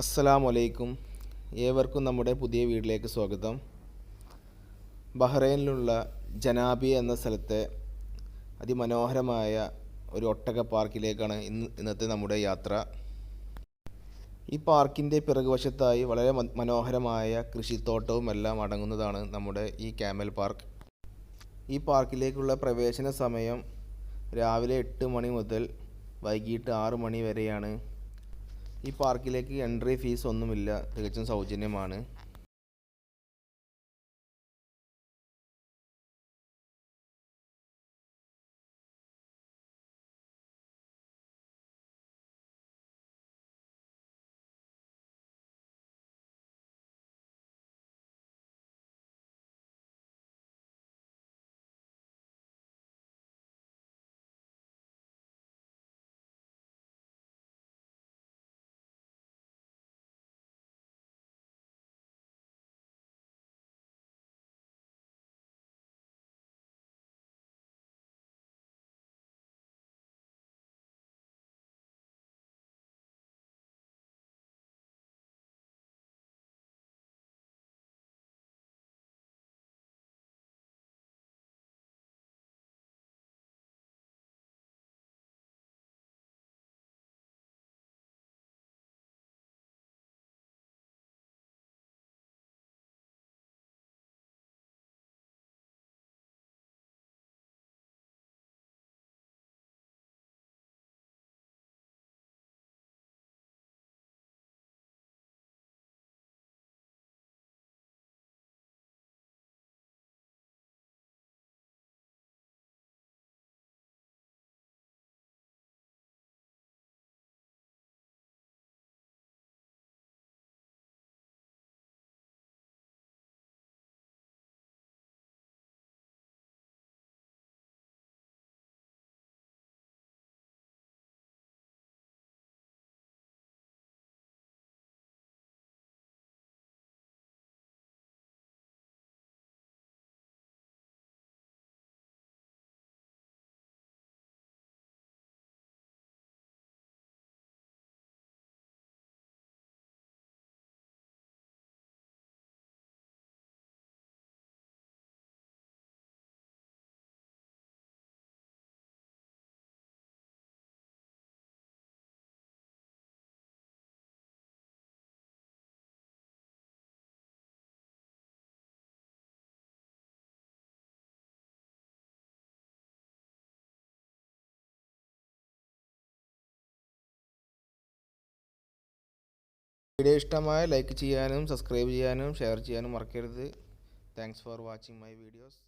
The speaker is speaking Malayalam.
അസ്സലാമു വലൈക്കും ഏവർക്കും നമ്മുടെ പുതിയ വീട്ടിലേക്ക് സ്വാഗതം. ബഹ്റൈനിലുള്ള ജനാബി എന്ന സ്ഥലത്തെ അതിമനോഹരമായ ഒരു ഒട്ടക പാർക്കിലേക്കാണ് ഇന്ന് ഇന്നത്തെ നമ്മുടെ യാത്ര. ഈ പാർക്കിന്റെ പിറകുവശത്തായി വളരെ മനോഹരമായ കൃഷിത്തോട്ടവും എല്ലാം അടങ്ങുന്നതാണ് നമ്മുടെ ഈ ക്യാമൽ പാർക്ക്. ഈ പാർക്കിലേക്കുള്ള പ്രവേശന സമയം രാവിലെ എട്ട് മണി മുതൽ വൈകിട്ട് ആറ് മണി വരെയാണ്. ഈ പാർക്കിലേക്ക് എൻട്രി ഫീസ് ഒന്നുമില്ല തികച്ചും സൗജന്യമാണ്. വീഡിയോ ഇഷ്ടമായ ലൈക്ക് ചെയ്യാനും സബ്സ്ക്രൈബ് ചെയ്യാനും ഷെയർ ചെയ്യാനും മറക്കരുത്. Thanks for watching my videos